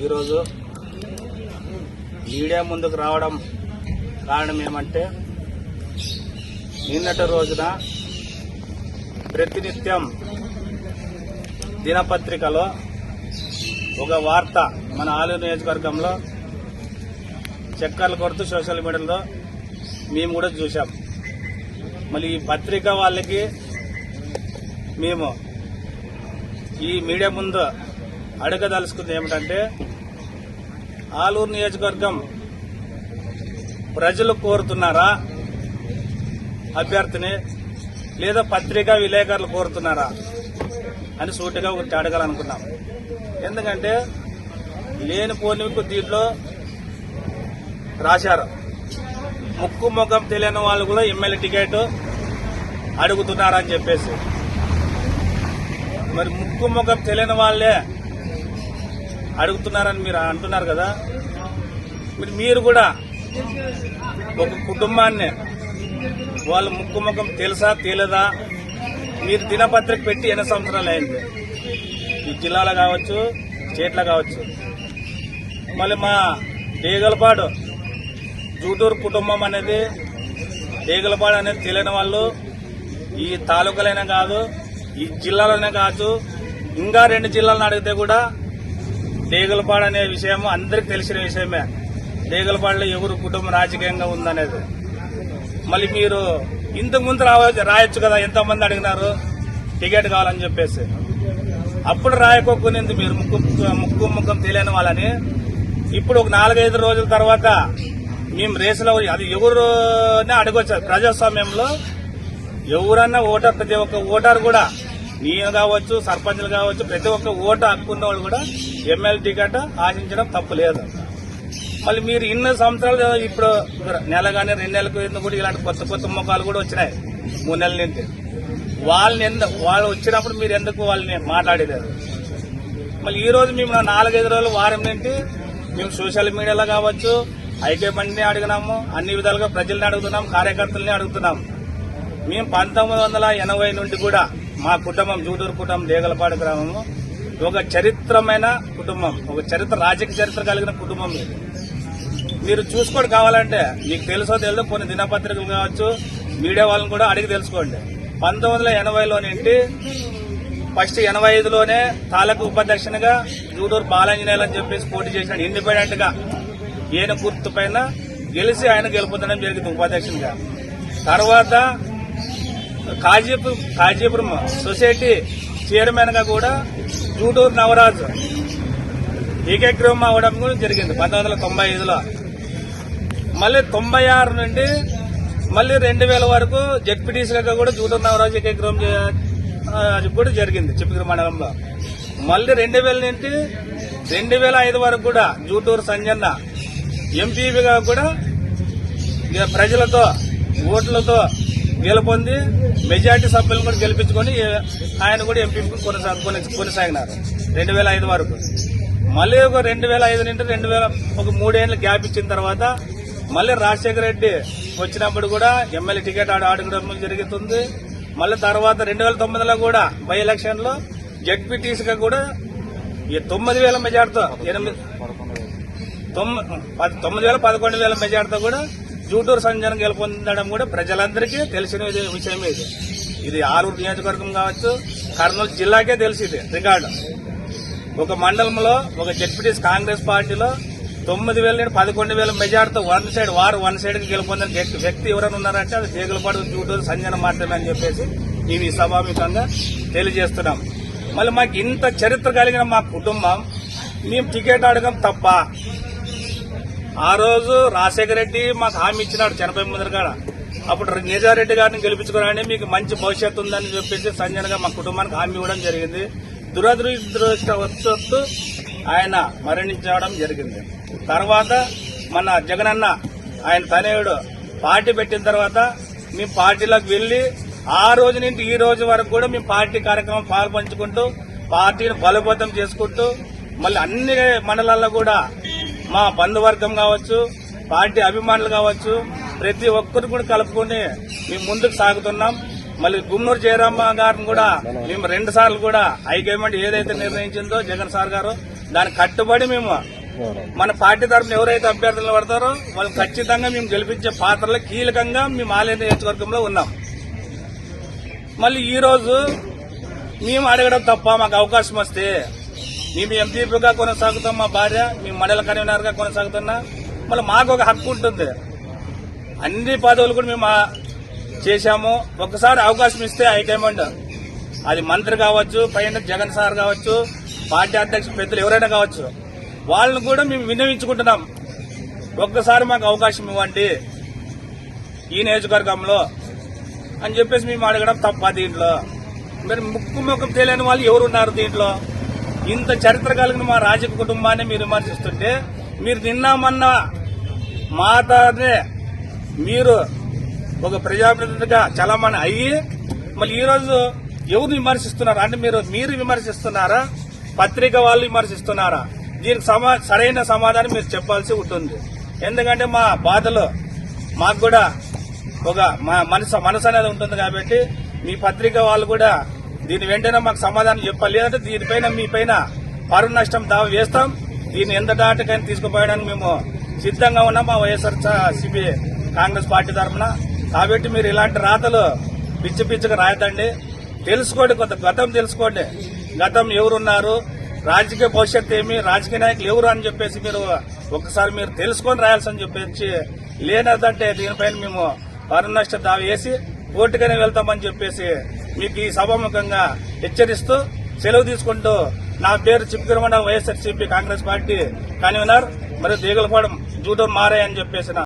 ఈరోజు మీడియా ముందుకు రావడం కారణం ఏమంటే నిన్నటి రోజున ప్రతినిత్యం దినపత్రికలో ఒక వార్త మన ఆలూరు నియోజకవర్గంలో చక్కర్లు కొడుతూ సోషల్ మీడియాలో మేము కూడా చూసాం మళ్ళీ ఈ పత్రిక వాళ్ళకి మేము ఈ మీడియా ముందు అడగదలుచుకుంది ఏమిటంటే ఆలూరు నియోజకవర్గం ప్రజలు కోరుతున్నారా అభ్యర్థిని లేదా పత్రికా విలేకరులు కోరుతున్నారా అని సూటిగా ఒకటి అడగాలనుకున్నాం. ఎందుకంటే లేని పోనికు దీంట్లో రాశారు. ముక్కు ముఖం తెలియని వాళ్ళు కూడా ఎమ్మెల్యే టికెట్ అడుగుతున్నారని చెప్పేసి. మరి ముక్కు ముఖం తెలియని వాళ్ళే అడుగుతున్నారని మీరు అంటున్నారు కదా? మరి మీరు కూడా ఒక కుటుంబాన్ని వాళ్ళ ముక్కు ముఖం తెలుసా తెలియదా మీరు దినపత్రిక పెట్టి ఎన్ని సంవత్సరాలు అయింది? ఈ జిల్లాలో కావచ్చు స్టేట్లో కావచ్చు. మళ్ళీ మా డేగలపాడు జూటూరు కుటుంబం అనేది డేగలపాడు అనేది తెలియని వాళ్ళు ఈ తాలూకాలైనా కాదు ఈ జిల్లాలోనే కాదు ఇంకా రెండు జిల్లాలను అడిగితే కూడా డేగలపాడు అనే విషయం అందరికి తెలిసిన విషయమే. డేగలపాడులో ఎవరు కుటుంబం రాజకీయంగా ఉందనేది. మళ్ళీ మీరు ఇంతకు ముందు రావచ్చు రాయొచ్చు కదా ఎంతమంది అడిగినారు? టికెట్ కావాలని చెప్పేసి. అప్పుడు రాయకోకునేది మీరు ముక్కు ముక్కు ముఖం తెలియని వాళ్ళని. ఇప్పుడు ఒక నాలుగైదు రోజుల తర్వాత మేము రేసులో అది ఎవరునే అడగొచ్చు ప్రజాస్వామ్యంలో ఎవరన్నా ఓటర్ ప్రతి ఒక్క ఓటర్ కూడా నేను కావచ్చు సర్పంచ్లు కావచ్చు ప్రతి ఒక్క ఓటు హక్కున్న వాళ్ళు కూడా ఎమ్మెల్యే టికెట్ ఆశించడం తప్పు లేదు. మళ్ళీ మీరు ఇన్ని సంవత్సరాలు ఇప్పుడు నెల కానీ రెండు నెలలకు ఎందుకు కూడా ఇలాంటి కొత్త కొత్త ముఖాలు కూడా వచ్చినాయి. మూడు నెలల నుండి. వాళ్ళని ఎందుకు వాళ్ళు వచ్చినప్పుడు మీరు ఎందుకు వాళ్ళని మాట్లాడలేదు మళ్ళీ ఈ రోజు మేము నాలుగైదు రోజులు వారం నుండి మేము సోషల్ మీడియాలో కావచ్చు ఐకే బండిని అడిగినాము అన్ని విధాలుగా ప్రజల్ని అడుగుతున్నాం కార్యకర్తల్ని అడుగుతున్నాం. మేము పంతొమ్మిది వందల ఎనభై నుండి కూడా మా కుటుంబం జూటూరు కుటుంబం దేగలపాడు గ్రామము. ఒక చరిత్రమైన కుటుంబం ఒక చరిత్ర రాజకీయ చరిత్ర కలిగిన కుటుంబం ఇది. మీరు చూసుకోండి కావాలంటే మీకు తెలుసో తెలియదో కొన్ని దినపత్రికలు కావచ్చు మీడియా వాళ్ళని కూడా అడిగి తెలుసుకోండి. పంతొమ్మిది వందల ఎనభైలో ఫస్ట్ ఎనభై ఐదులోనే తాలూకు ఉపాధ్యక్షునిగా జూడూరు బాలాంజనేయులు అని చెప్పేసి పోటీ చేసిన ఇండిపెండెంట్గా ఈయన గుర్తు పైన గెలిచి ఆయన గెలుపొందడం జరిగింది ఉపాధ్యక్షునిగా. తర్వాత కాజీపురం కాజీపురం సొసైటీ చైర్మన్గా కూడా జూటూరు నవరాజు ఏకగ్రహం అవడం కూడా జరిగింది పంతొమ్మిది వందల తొంభై ఐదులో. మళ్ళీ తొంభై ఆరు నుండి మళ్ళీ రెండు వేల వరకు జడ్పీటీసీగా కూడా జూటూరు నవరాజు ఏకగ్రహం అది కూడా జరిగింది చిప్పగిరి మండలంలో. మళ్ళీ రెండు వేల నుండి రెండు వేల ఐదు వరకు కూడా జూటూరు సంజన్న ఎంపీగా కూడా ఇక ప్రజలతో ఓట్లతో గెలుపొంది మెజార్టీ సభ్యులను కూడా గెలిపించుకొని ఆయన కూడా ఎంపీ కొనసా కొనసాగినారు రెండు వేల ఐదు వరకు. మళ్ళీ ఒక రెండు వేల ఐదు నుండి రెండు వేల ఒక మూడేళ్ళు గ్యాప్ ఇచ్చిన తర్వాత మళ్ళీ రాజశేఖర రెడ్డి వచ్చినప్పుడు కూడా ఎమ్మెల్యే టికెట్ ఆడ ఆడుకోవడం జరుగుతుంది. మళ్ళీ తర్వాత రెండు వేల తొమ్మిదిలో కూడా బై ఎలక్షన్లో జడ్పీటీసీగా కూడా ఈ తొమ్మిది వేల మెజార్టీతో ఎనిమిది తొమ్మిది తొమ్మిది వేల పదకొండు వేల మెజార్టీతో కూడా జూటూరు సంజనం గెలుపొందడం కూడా ప్రజలందరికీ తెలిసిన విషయం ఇది. ఇది ఆలూరు నియోజకవర్గం కావచ్చు కర్నూలు జిల్లాకే తెలిసి ఇది రికార్డు. ఒక మండలంలో ఒక జడ్పీటీస్ కాంగ్రెస్ పార్టీలో తొమ్మిది వేల నుండి పదకొండు వేల మెజార్టీతో వన్ సైడ్ వారు వన్ సైడ్కి గెలుపొందిన వ్యక్తి- వ్యక్తి ఎవరైనా ఉన్నారంటే అది దేగులపాడు జూటూరు సంజన మాత్రమే అని చెప్పేసి మేము ఈ తెలియజేస్తున్నాం. మళ్ళీ మాకు ఇంత చరిత్ర కలిగిన మా కుటుంబం మేము టికెట్ అడగం తప్ప ఆ రోజు రాజశేఖర రెడ్డి మాకు హామీ ఇచ్చినాడు చనిపోయి ముందర కాడ. అప్పుడు నిజారెడ్డి గారిని గెలిపించుకోవాలని మీకు మంచి భవిష్యత్తు ఉందని చెప్పేసి సంజనగా మా కుటుంబానికి హామీ ఇవ్వడం జరిగింది. దురదృష్టవశాత్తు ఆయన మరణించడం జరిగింది. తర్వాత మన జగనన్న ఆయన తనయుడు పార్టీ పెట్టిన తర్వాత మేము పార్టీలోకి వెళ్ళి ఆ రోజు నుండి ఈ రోజు వరకు కూడా మేము పార్టీ కార్యక్రమం పాల్పంచుకుంటూ పార్టీని బలోపేతం చేసుకుంటూ మళ్ళీ అన్ని మండలాల్లో కూడా మా బంధువర్గం కావచ్చు పార్టీ అభిమానులు కావచ్చు ప్రతి ఒక్కరు కూడా కలుపుకొని మేము ముందుకు సాగుతున్నాం. మళ్ళీ గుమ్మూరు జయరామ్మ గారిని కూడా మేము రెండు సార్లు కూడా హైకమాండ్ ఏదైతే నిర్ణయించిందో జగన్ సార్ గారు దానికి కట్టుబడి మేము మన పార్టీ తరఫున ఎవరైతే అభ్యర్థులు పడతారో వాళ్ళు ఖచ్చితంగా మేము గెలిపించే పాత్రలో కీలకంగా మేము ఆలయ నియోజకవర్గంలో ఉన్నాం. మళ్ళీ ఈరోజు మేము అడగడం తప్ప మాకు అవకాశం వస్తే మేము ఎంపీపీగా కొనసాగుతాం మా భార్య మేము మండల కన్వీనర్గా కొనసాగుతున్నా. మళ్ళీ మాకు ఒక హక్కు ఉంటుంది. అన్ని పదవులు కూడా మేము చేశాము. ఒకసారి అవకాశం ఇస్తే హైకమాండ్ అది మంత్రి కావచ్చు పైన జగన్ సార్ కావచ్చు పార్టీ అధ్యక్షులు పెద్దలు ఎవరైనా కావచ్చు. వాళ్ళని కూడా మేము విన్నవించుకుంటున్నాం. ఒక్కసారి మాకు అవకాశం ఇవ్వండి ఈ నియోజకవర్గంలో అని చెప్పేసి మేము అడగడం తప్ప దీంట్లో. మరి ముక్కు ముఖం తెలియని వాళ్ళు ఎవరున్నారు దీంట్లో? ఇంత చరిత్ర కలిగిన మా రాజక కుటుంబాన్ని మీరు విమర్శిస్తుంటే మీరు నిన్న మొన్న మాతనే మీరు ఒక ప్రజాప్రతినిధిగా చలామణి అయ్యి మళ్ళీ ఈరోజు ఎవరు విమర్శిస్తున్నారు? అంటే మీరు మీరు విమర్శిస్తున్నారా? పత్రిక వాళ్ళు విమర్శిస్తున్నారా? దీనికి సమా సరైన సమాధానం మీరు చెప్పాల్సి ఉంటుంది. ఎందుకంటే మా బాధలు మాకు కూడా ఒక మా మనసు మనసు అనేది ఉంటుంది కాబట్టి మీ పత్రిక వాళ్ళు కూడా దీని వెంటనే మాకు సమాధానం చెప్పాలి లేదంటే దీనిపైన మీ పైన పరు నష్టం దావ వేస్తాం. దీన్ని ఎంత దాటకైనా తీసుకుపోయడానికి మేము సిద్ధంగా ఉన్నాం మా వైఎస్ఆర్ సిపి కాంగ్రెస్ పార్టీ తరఫున. కాబట్టి మీరు ఇలాంటి రాతలు పిచ్చి పిచ్చిగా రాయదండి తెలుసుకోండి కొంత గతం తెలుసుకోండి. గతం ఎవరున్నారు? రాజకీయ భవిష్యత్తు ఏమి? రాజకీయ నాయకులు ఎవరు అని చెప్పేసి మీరు ఒకసారి మీరు తెలుసుకొని రాయాల్సని చెప్పేసి లేనదంటే దీనిపైన మేము పరు నష్ట దావి వేసి కోర్టుగానే వెళ్తామని చెప్పేసి మీకు ఈ సభాముఖంగా హెచ్చరిస్తూ సెలవు తీసుకుంటూ నా పేరు చిప్పుకిరమండ వైఎస్ఆర్సీపీ కాంగ్రెస్ పార్టీ కన్వీనర్ మరియు దేగులపాడు జూటూరు మారాయని చెప్పేసిన చెప్పేసి నా